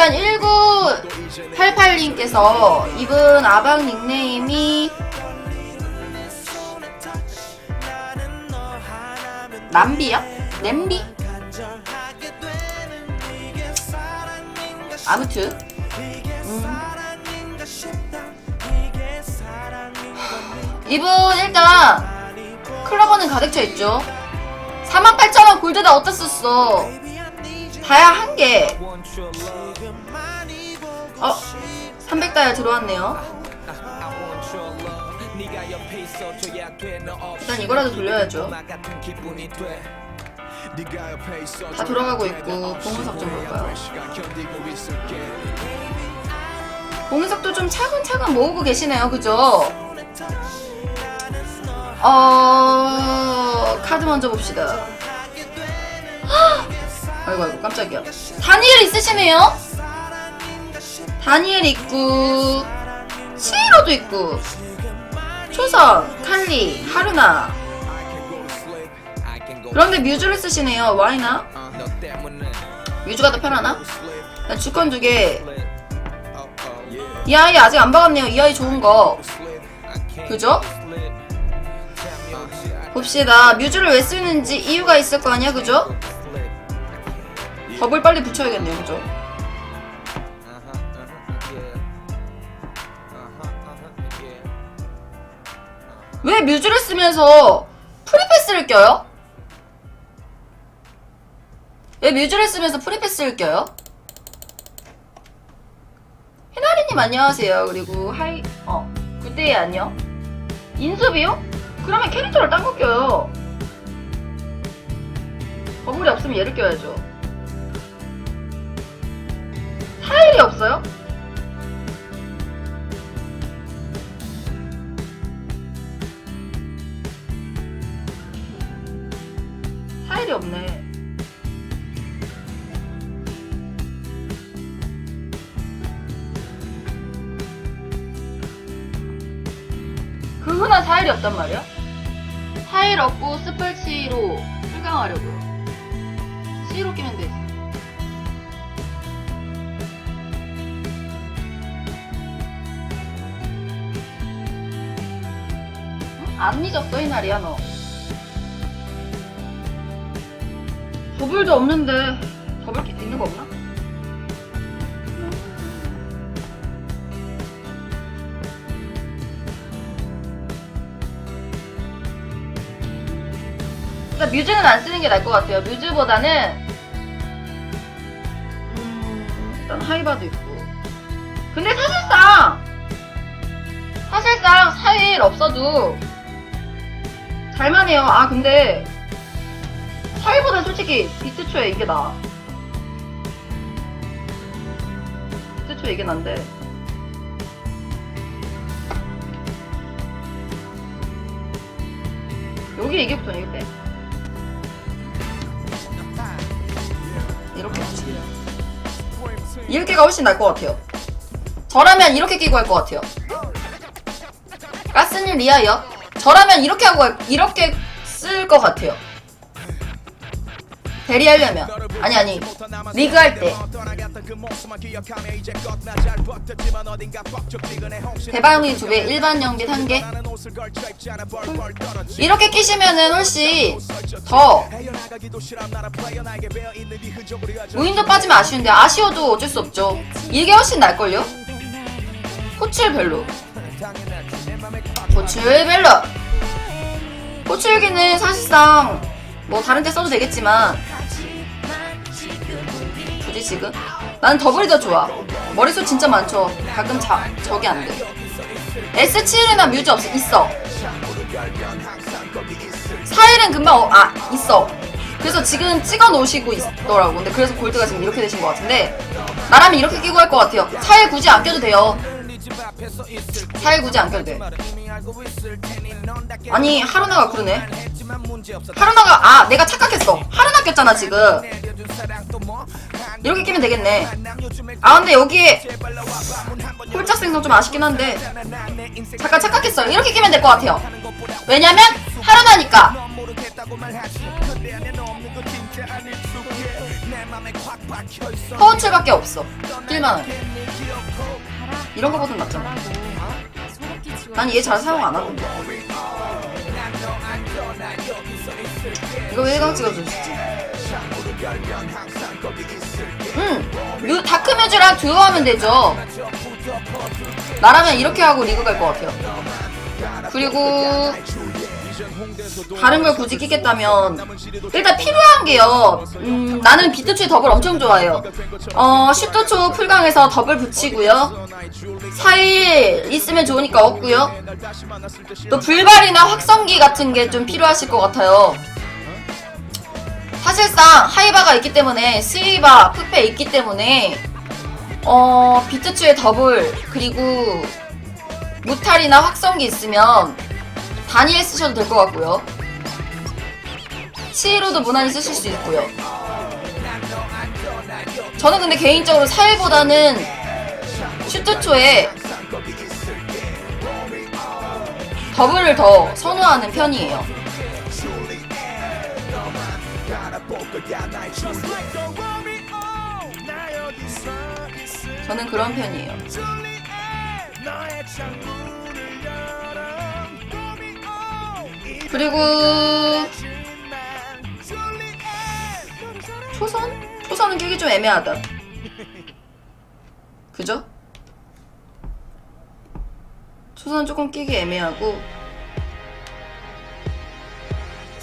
일단 1988님께서 이분 아방 닉네임이 남비야? 냄비? 아무튼 음. 이분 일단 클로버는 가득 차 있죠. 48,000원 골드다 썼어? 다야 한 개. 어, 300다야 들어왔네요. 일단 이거라도 돌려야죠. 다 돌아가고 있고 봉은석 좀 볼까요? 봉은석도 좀 차근차근 모으고 계시네요, 그죠? 어 카드 먼저 봅시다. 헉! 아이고 아이고 깜짝이야. 다니엘 있으시네요? 다니엘 있고 시로도 있고 초선, 칼리, 하루나. 그런데 뮤즈를 쓰시네요. 와이나? 뮤즈가 더 편하나? 나 주권 두 개. 이 아이 아직 안 박았네요. 이 아이 좋은 거. 그죠? 봅시다. 뮤즈를 왜 쓰는지 이유가 있을 거 아니야, 그죠? 법을 빨리 붙여야겠네요, 그죠? 왜 뮤즈를 쓰면서 프리패스를 껴요? 왜 뮤즈를 쓰면서 프리패스를 껴요? 해나리님 안녕하세요. 그리고 하이 어 굿데이 안녕. 인수비요? 그러면 캐릭터를 딴 거 껴요. 버블이 없으면 얘를 껴야죠. 타일이 없어요? 타일이 없네. 그 흔한 타일이 없단 말이야? 타일 없고 스펄치로 출강하려고요. C로 끼면 되지. 안 잊었어, 이 날이야, 너. 더블도 없는데, 키 있는 거 없나? 그러니까 뮤즈는 안 쓰는 게 나을 것 같아요. 뮤즈보다는 음, 일단 하이바도 있고. 근데 사실상 사실상 사일 없어도 잘만해요. 아 근데 사일보다 솔직히 비트초에 이게 나. 비트초에 이게 난데. 여기 이게 붙어 이게 빼. 이렇게 이렇게가 훨씬 나을 것 같아요. 저라면 이렇게 끼고 할 것 같아요. 가스님 리아요? 저라면 이렇게 하고 할- 이렇게 쓸 것 같아요. 대리하려면 아니 아니 리그 할 때 대방이 두 배, 일반 연빛 한 개. 이렇게 끼시면은 훨씬 더 무인도 빠지면 아쉬운데 아쉬워도 어쩔 수 없죠. 이게 훨씬 날걸요? 호출 별로. 별로. 호출기는 사실상 뭐 다른 데 써도 되겠지만 굳이 지금? 나는 더블이 더 좋아. 머릿속 진짜 많죠. 가끔 자, 저기 안 돼. S7이나 뮤즈 없어. 있어. 4일은 금방 어, 아 있어. 그래서 지금 찍어 놓으시고 있더라고. 근데 그래서 골드가 지금 이렇게 되신 것 같은데 나라면 이렇게 끼고 할 것 같아요. 4일 굳이 안 껴도 돼요. 4일 굳이 안 껴도 돼. 아니 하루나가 그러네. 하루나가 아 내가 착각했어. 하루나 꼈잖아 지금. 이렇게 끼면 되겠네. 아 근데 여기에 홀짝 생성 좀 아쉽긴 한데 잠깐 착각했어요. 이렇게 끼면 될 것 같아요. 왜냐면 하루나니까. 파워칠밖에 없어 낄만한 이런 거보단 낫잖아. 난 얘 잘 사용 안 하던데 이거 왜 1강 찍어주시지 음! 뮤, 다크뮤즈랑 듀오 하면 되죠. 나라면 이렇게 하고 리그 갈 것 같아요. 그리고 다른 걸 굳이 끼겠다면 일단 필요한 게요. 음, 나는 비트초의 더블 엄청 좋아해요. 어, 10도초 풀강에서 더블 붙이고요. 4일 있으면 좋으니까 없고요. 또 불발이나 확성기 같은 게 좀 필요하실 것 같아요. 사실상 하이바가 있기 때문에 스위바, 푸페 있기 때문에 어, 비트초의 더블 그리고 무탈이나 확성기 있으면 다니엘 쓰셔도 될 것 같고요. 치히로도 무난히 쓰실 수 있고요. 저는 근데 개인적으로 사일보다는 슈트초에 더블을 더 선호하는 편이에요. 저는 그런 편이에요. 그리고 초선? 초선은 끼기 좀 애매하다. 그죠? 초선은 조금 끼기 애매하고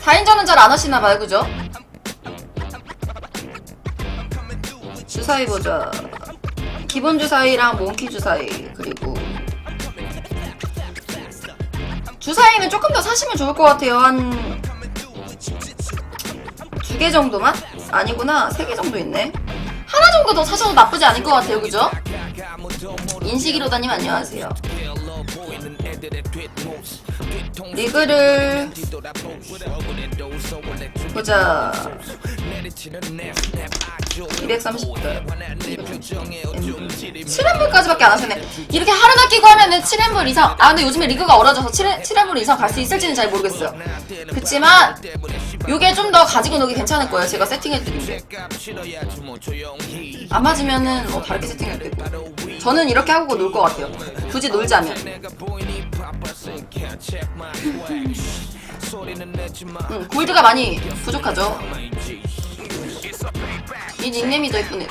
4인전은 잘 안 하시나 봐요 그죠? 주사위 보자 기본 주사위랑 몽키 주사위 주사위는 조금 더 사시면 좋을 것 같아요. 한 두 개 정도만? 아니구나. 세 개 정도 있네. 하나 정도 더 사셔도 나쁘지 않을 것 같아요. 그죠? 인식이로 다님 안녕하세요. 리그를 보자. 230분. 7렘블까지밖에 안 하시네. 이렇게 하루나 끼고 하면은 7렘블 이상. 아, 근데 요즘에 리그가 얼어져서 7, 7렘블 이상 갈 수 있을지는 잘 모르겠어요. 그치만, 요게 좀 더 가지고 노기 괜찮을 거예요. 제가 세팅해드린 게. 안 맞으면은 뭐 다르게 되고. 저는 이렇게 하고 놀 것 같아요. 굳이 놀자면. 응, 골드가 많이 부족하죠. 이 닉네임이 더 이쁘네.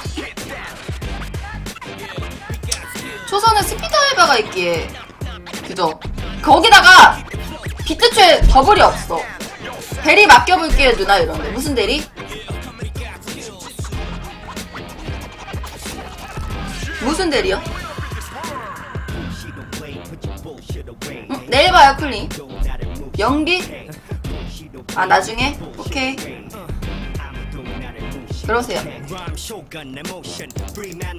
초선은 스피드 알바가 있기에 그죠? 거기다가 비트초에 더블이 없어. 대리 맡겨볼게요 누나 이런데 무슨 대리? 무슨 대리요? 응, 내일 봐요 쿨리. 영비? 아 나중에? 오케이. 그러세요.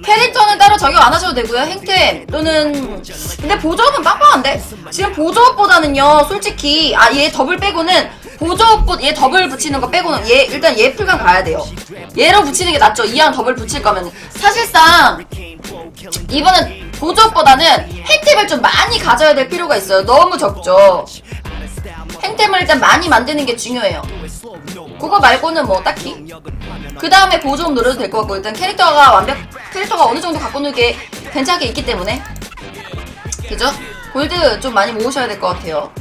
캐릭터는 따로 적용 안 하셔도 되고요. 행템 또는 근데 보조업은 빵빵한데 지금 보조업보다는요. 솔직히 아 얘 더블 빼고는 보조업보 얘 더블 붙이는 거 빼고는 얘 일단 얘 풀강 가야 돼요. 얘로 붙이는 게 낫죠. 이왕 더블 붙일 거면 사실상 이번엔 보조업보다는 행템을 좀 많이 가져야 될 필요가 있어요. 너무 적죠. 행템을 일단 많이 만드는 게 중요해요. 그거 말고는 뭐 딱히 그 다음에 보조업 노려도 될것 같고 일단 캐릭터가 완벽 캐릭터가 어느 정도 갖고 놀게 괜찮게 있기 때문에 그죠? 골드 좀 많이 모으셔야 될 것 같아요.